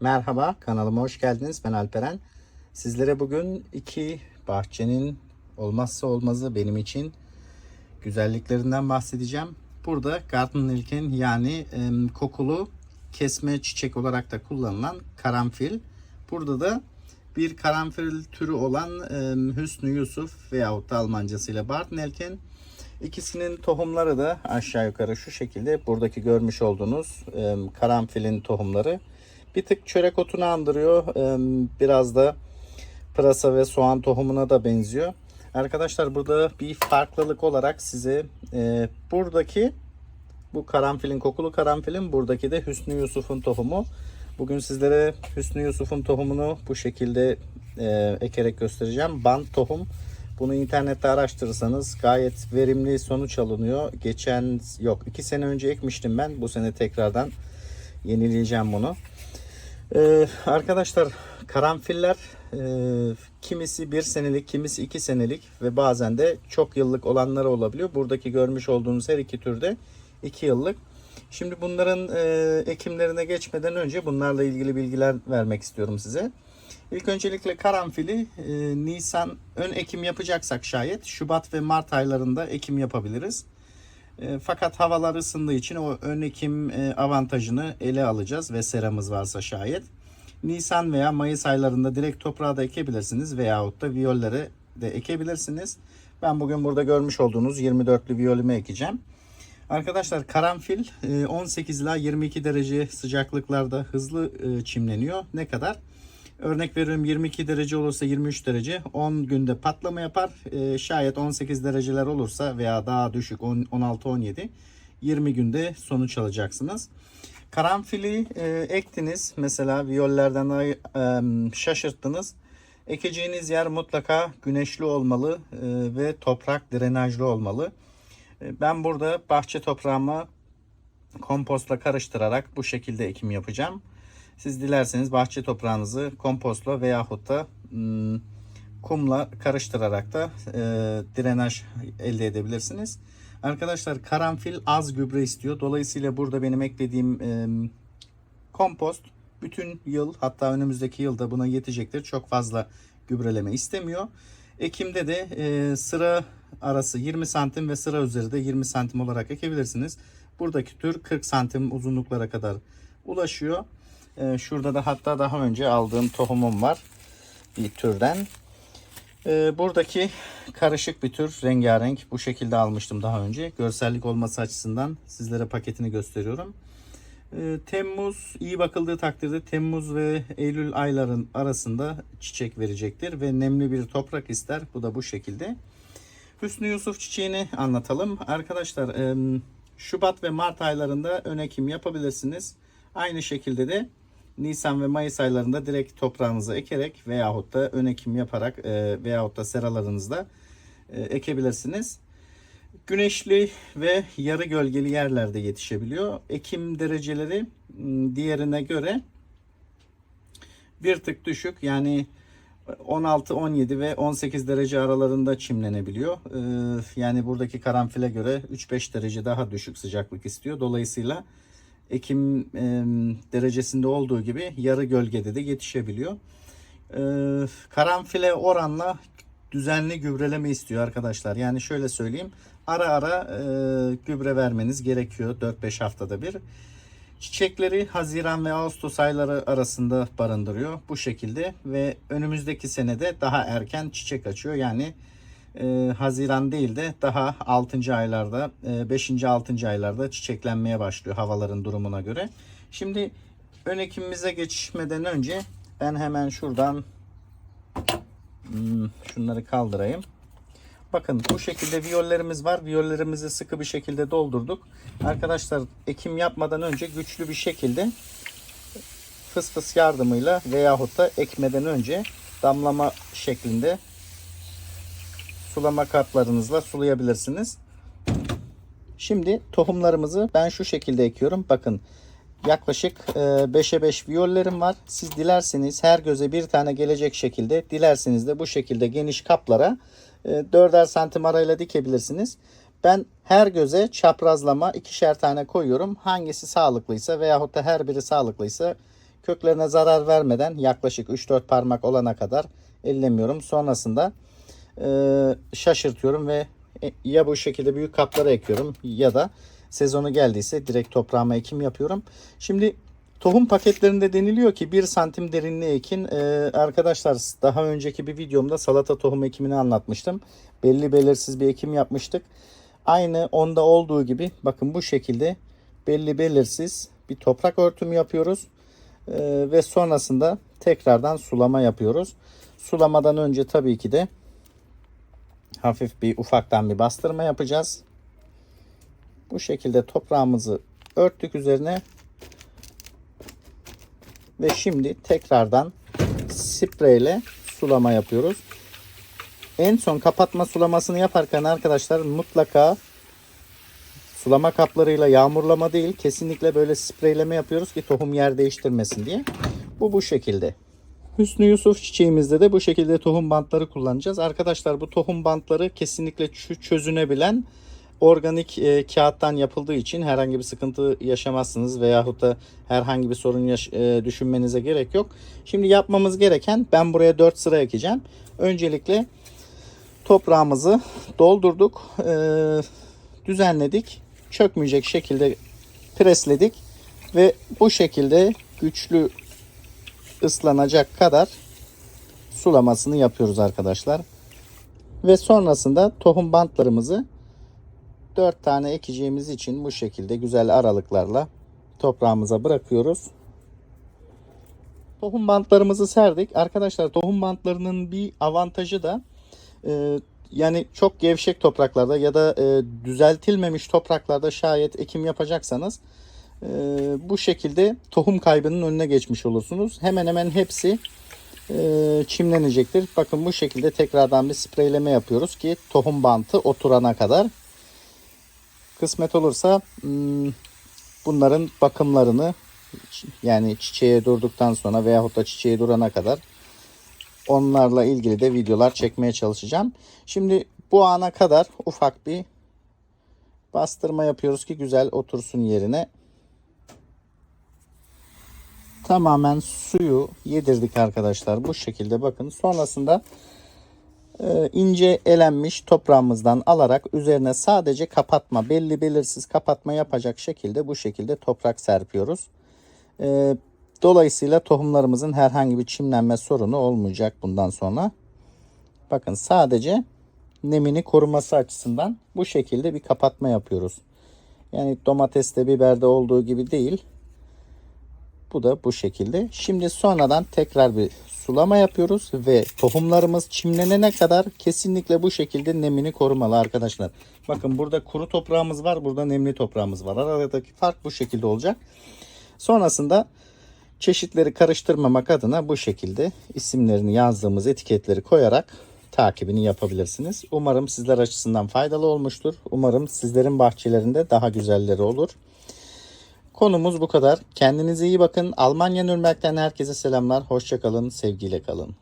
Merhaba kanalıma hoş geldiniz. Ben Alperen. Sizlere bugün iki bahçenin olmazsa olmazı benim için güzelliklerinden bahsedeceğim. Burada Garden Ilken yani em, kokulu kesme çiçek olarak da kullanılan karanfil. Burada da bir karanfil türü olan em, Hüsnü Yusuf veyahut da Almancasıyla Bartnelken. İkisinin tohumları da aşağı yukarı şu şekilde buradaki görmüş olduğunuz em, karanfilin tohumları. Bir tık çörek otunu andırıyor. em, Biraz da pırasa ve soğan tohumuna da benziyor. Arkadaşlar burada bir farklılık olarak size e, buradaki bu karanfilin kokulu karanfilin buradaki de Hüsnü Yusuf'un tohumu. Bugün sizlere Hüsnü Yusuf'un tohumunu bu şekilde e, ekerek göstereceğim. Bant tohum. Bunu internette araştırırsanız gayet verimli sonuç alınıyor. Geçen yok iki sene önce ekmiştim ben. Bu sene tekrardan yenileyeceğim bunu. Ee, arkadaşlar karanfiller e, kimisi bir senelik kimisi iki senelik ve bazen de çok yıllık olanları olabiliyor. Buradaki görmüş olduğunuz her iki türde iki yıllık. Şimdi bunların e, ekimlerine geçmeden önce bunlarla ilgili bilgiler vermek istiyorum size. İlk öncelikle karanfili e, Nisan ön ekim yapacaksak şayet Şubat ve Mart aylarında ekim yapabiliriz. E, fakat havalar ısındığı için o ön ekim e, avantajını ele alacağız ve seramız varsa şayet. Nisan veya Mayıs aylarında direkt toprağa da ekebilirsiniz veyahut da viyollere de ekebilirsiniz. Ben bugün burada görmüş olduğunuz 24'lü viyolümü ekeceğim. Arkadaşlar karanfil e, 18 ila 22 derece sıcaklıklarda hızlı e, çimleniyor. Ne kadar? Örnek veriyorum 22 derece olursa 23 derece 10 günde patlama yapar. E, şayet 18 dereceler olursa veya daha düşük 16-17 20 günde sonuç alacaksınız. Karanfili e, ektiniz mesela viyollerden e, şaşırttınız. Ekeceğiniz yer mutlaka güneşli olmalı e, ve toprak drenajlı olmalı. E, Ben burada bahçe toprağımı kompostla karıştırarak bu şekilde ekim yapacağım. Siz dilerseniz bahçe toprağınızı kompostla veyahut da kumla karıştırarak da e, drenaj elde edebilirsiniz. Arkadaşlar karanfil az gübre istiyor. Dolayısıyla burada benim eklediğim e, kompost bütün yıl hatta önümüzdeki yılda buna yetecektir. Çok fazla gübreleme istemiyor. Ekimde de e, sıra arası 20 santim ve sıra üzeri de 20 santim olarak ekebilirsiniz. Buradaki tür 40 santim uzunluklara kadar ulaşıyor. E, şurada da hatta daha önce aldığım tohumum var bir türden. E, buradaki karışık bir tür rengarenk bu şekilde almıştım daha önce. Görsellik olması açısından sizlere paketini gösteriyorum. Ee, Temmuz iyi bakıldığı takdirde Temmuz ve Eylül ayların arasında çiçek verecektir ve nemli bir toprak ister. Bu da bu şekilde. Hüsnü Yusuf çiçeğini anlatalım. Arkadaşlar Şubat ve Mart aylarında ön ekim yapabilirsiniz. Aynı şekilde de Nisan ve Mayıs aylarında direkt toprağınıza ekerek veyahut da ön ekim yaparak e, veyahut da seralarınızda e, ekebilirsiniz. Güneşli ve yarı gölgeli yerlerde yetişebiliyor. Ekim dereceleri diğerine göre bir tık düşük. Yani 16, 17 ve 18 derece aralarında çimlenebiliyor. Ee, yani buradaki karanfile göre 3-5 derece daha düşük sıcaklık istiyor. Dolayısıyla Ekim e, derecesinde olduğu gibi yarı gölgede de yetişebiliyor. Ee, karanfile oranla düzenli gübreleme istiyor arkadaşlar. Yani şöyle söyleyeyim. Ara ara e, gübre vermeniz gerekiyor 4-5 haftada bir. Çiçekleri Haziran ve Ağustos ayları arasında barındırıyor bu şekilde ve önümüzdeki senede daha erken çiçek açıyor. Yani e, Haziran değil de daha 6. aylarda, e, 5. 6. aylarda çiçeklenmeye başlıyor havaların durumuna göre. Şimdi ön ekimimize geçmeden önce ben hemen şuradan hmm, şunları kaldırayım. Bakın bu şekilde viyollerimiz var. Viyollerimizi sıkı bir şekilde doldurduk. Arkadaşlar ekim yapmadan önce güçlü bir şekilde fıs fıs yardımıyla veyahut da ekmeden önce damlama şeklinde sulama kaplarınızla sulayabilirsiniz. Şimdi tohumlarımızı ben şu şekilde ekiyorum. Bakın yaklaşık 5'e 5 viyollerim var. Siz dilerseniz her göze bir tane gelecek şekilde dilerseniz de bu şekilde geniş kaplara 4'er santim arayla dikebilirsiniz. Ben her göze çaprazlama ikişer tane koyuyorum. Hangisi sağlıklıysa veyahut da her biri sağlıklıysa Köklerine zarar vermeden yaklaşık 3-4 parmak olana kadar ellemiyorum. Sonrasında e, şaşırtıyorum ve e, ya bu şekilde büyük kaplara ekiyorum ya da sezonu geldiyse direkt toprağıma ekim yapıyorum. Şimdi tohum paketlerinde deniliyor ki 1 santim derinliğe ekin. Ee, arkadaşlar daha önceki bir videomda salata tohum ekimini anlatmıştım. Belli belirsiz bir ekim yapmıştık. Aynı onda olduğu gibi bakın bu şekilde belli belirsiz bir toprak örtümü yapıyoruz. Ee, ve sonrasında tekrardan sulama yapıyoruz. Sulamadan önce tabii ki de hafif bir ufaktan bir bastırma yapacağız. Bu şekilde toprağımızı örttük üzerine ve şimdi tekrardan spreyle sulama yapıyoruz. En son kapatma sulamasını yaparken arkadaşlar mutlaka sulama kaplarıyla yağmurlama değil kesinlikle böyle spreyleme yapıyoruz ki tohum yer değiştirmesin diye. Bu bu şekilde. Hüsnü Yusuf çiçeğimizde de bu şekilde tohum bantları kullanacağız. Arkadaşlar bu tohum bantları kesinlikle çözünebilen organik e, kağıttan yapıldığı için herhangi bir sıkıntı yaşamazsınız veyahut da herhangi bir sorun yaş- e, düşünmenize gerek yok. Şimdi yapmamız gereken ben buraya 4 sıra ekeceğim. Öncelikle toprağımızı doldurduk, e, düzenledik, çökmeyecek şekilde presledik ve bu şekilde güçlü ıslanacak kadar sulamasını yapıyoruz arkadaşlar. Ve sonrasında tohum bantlarımızı 4 tane ekeceğimiz için bu şekilde güzel aralıklarla toprağımıza bırakıyoruz. Tohum bantlarımızı serdik. Arkadaşlar tohum bantlarının bir avantajı da e, yani çok gevşek topraklarda ya da e, düzeltilmemiş topraklarda şayet ekim yapacaksanız e, bu şekilde tohum kaybının önüne geçmiş olursunuz. Hemen hemen hepsi e, çimlenecektir. Bakın bu şekilde tekrardan bir spreyleme yapıyoruz ki tohum bantı oturana kadar. Kısmet olursa hmm, bunların bakımlarını yani çiçeğe durduktan sonra veyahut da çiçeğe durana kadar onlarla ilgili de videolar çekmeye çalışacağım. Şimdi bu ana kadar ufak bir bastırma yapıyoruz ki güzel otursun yerine. Tamamen suyu yedirdik arkadaşlar. Bu şekilde bakın. Sonrasında e, ince elenmiş toprağımızdan alarak üzerine sadece kapatma, belli belirsiz kapatma yapacak şekilde bu şekilde toprak serpiyoruz. E, dolayısıyla tohumlarımızın herhangi bir çimlenme sorunu olmayacak bundan sonra. Bakın sadece nemini koruması açısından bu şekilde bir kapatma yapıyoruz. Yani domateste, biberde olduğu gibi değil. Bu da bu şekilde. Şimdi sonradan tekrar bir sulama yapıyoruz ve tohumlarımız çimlenene kadar kesinlikle bu şekilde nemini korumalı arkadaşlar. Bakın burada kuru toprağımız var, burada nemli toprağımız var. Aradaki fark bu şekilde olacak. Sonrasında çeşitleri karıştırmamak adına bu şekilde isimlerini yazdığımız etiketleri koyarak takibini yapabilirsiniz. Umarım sizler açısından faydalı olmuştur. Umarım sizlerin bahçelerinde daha güzelleri olur. Konumuz bu kadar. Kendinize iyi bakın. Almanya Nürnberg'den herkese selamlar. Hoşçakalın. Sevgiyle kalın.